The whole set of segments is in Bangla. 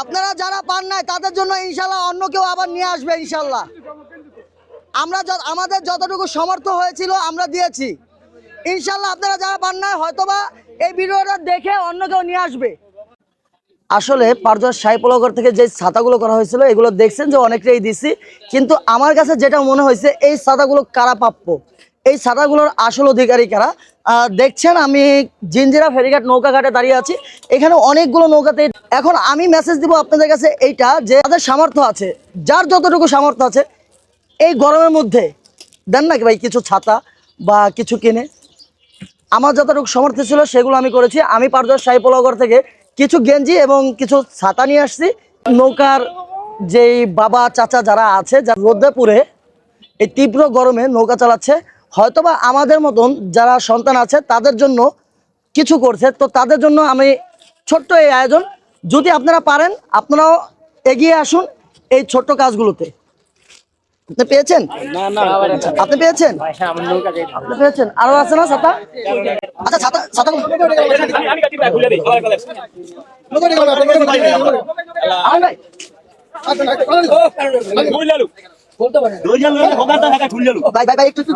আপনারা যারা পান নাই, তাদের জন্য ইনশাল্লাহ অন্য কেউ আবার নিয়ে আসবে ইনশাল্লাহ। আমরা আমাদের যতটুকু সমর্থ হয়েছিল, আমরা দিয়েছি। ইনশাল্লাহ আপনারা যারা পান নাই, হয়তোবা এই ভিডিওটা দেখে অন্য কেউ নিয়ে আসবে। আসলে পারজোয়ার সাইপলগর থেকে যে ছাতাগুলো করা হয়েছিল, এগুলো দেখছেন যে অনেকটাই দিছি, কিন্তু আমার কাছে যেটা মনে হয়েছে, এই ছাতাগুলো কারা প্রাপ্য এই ছাতাগুলোর আসল অধিকারী কারা? দেখছেন আমি জিঞ্জিরা ফেরিঘাট নৌকা ঘাটে দাঁড়িয়ে আছি। এখানে অনেকগুলো নৌকাতে এখন আমি মেসেজ দিব আপনাদের কাছে এইটা যে যাদের সামর্থ্য আছে। যার যতটুকু সামর্থ্য আছে, এই গরমের মধ্যে দেন নাকি ভাই কিছু ছাতা বা কিছু কিনে। আমার যতটুকু সামর্থ্য ছিল সেগুলো আমি করেছি। আমি পারদর সাইপলগর থেকে কিছু গেঞ্জি এবং কিছু ছাতা নিয়ে আসছি। নৌকার যেই বাবা, চাচা যারা আছে যা রোদে পুরে এই তীব্র গরমে নৌকা চালাচ্ছে হয়তোবা আমাদের মতন যারা সন্তান আছে তাদের জন্য কিছু করছে। তো তাদের জন্য আমি ছোট্ট এই আয়োজন। যদি আপনারা পারেন আপনারাও এগিয়ে আসুন এই ছোট্ট কাজগুলোতে। আপনি পেয়েছেন? আপনি পেয়েছেন? আপনি পেয়েছেন? আরও আছে না ছাতা? আচ্ছা ছাতা ছাতা। ভাই। ভাই ভাই ভাই একটু একটু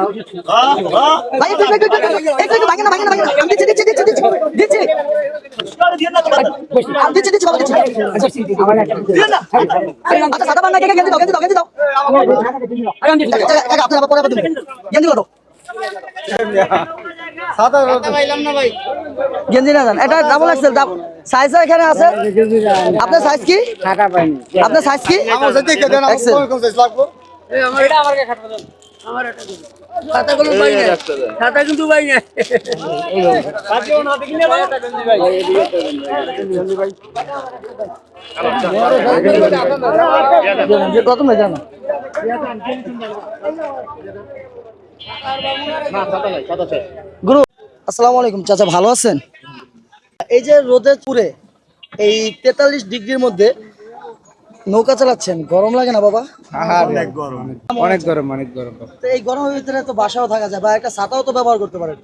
ভাই একটু একটু একটু একটু একটু। ভাঙে না ভাঙে না ভাঙে না। আমি দিচ্ছি দিচ্ছি দিচ্ছি দিচ্ছি। দিচ্ছি আমি দিচ্ছি দিচ্ছি বাবা দিচ্ছি। আচ্ছা সাদা বান্না কে? গেঞ্জি কত না না জানো গুরু আসসালামু আলাইকুম। চাচা ভালো আছেন? এই যে রোদে পুরে এই তেতাল্লিশ ডিগ্রির মধ্যে নৌকা চালাচ্ছেন? গরম লাগে না বাবা? অনেক গরম। অনেক গরম তো এই গরমের ভিতরে তো বাসাও থাকা যায়। বা একটা ছাতাও তো ব্যবহার করতে পারেন।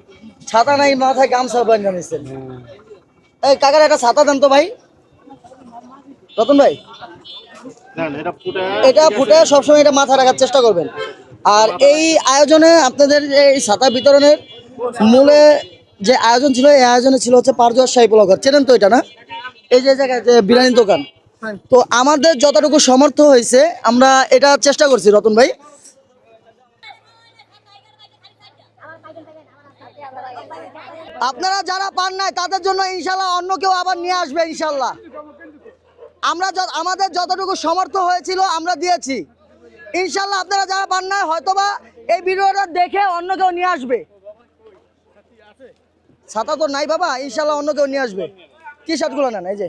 ছাতা নাই মাথায় গামছা বানিয়ে নিয়েছেন এই কাকার একটা ছাতা দেন তো ভাই। রতন ভাই। এটা ফুটে সবসময় এটা মাথা রাখার চেষ্টা করবেন। আর এই আয়োজনে আপনাদের যে এই ছাতা বিতরণের মূলে যে আয়োজন ছিল এই আয়োজনে ছিল হচ্ছে পারজোয়ার পোলাঘর চেনেন তো এটা না? এই যে জায়গায় যে বিরিয়ানির দোকান। তো আমাদের যতটুকু সমর্থ হয়েছে, আমরা এটা চেষ্টা করছি, রতন ভাই। আপনারা যারা পান নাই, তাদের জন্য ইনশাল্লাহ অন্য কেউ আবার নিয়ে আসবে, ইনশাল্লাহ। আমরা আমাদের যতটুকু সমর্থ হয়েছিল, আমরা দিয়েছি। ইনশাল্লাহ আপনারা যারা পান নাই, হয়তোবা এই ভিডিওটা দেখে অন্য কেউ নিয়ে আসবে। ছাতা তো নাই বাবা, ইনশাল্লাহ অন্য কেউ নিয়ে আসবে। কি শার্টগুলো নেন, এই যে?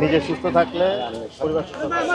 নিজে সুস্থ থাকলে পরিবার সুস্থ থাকবে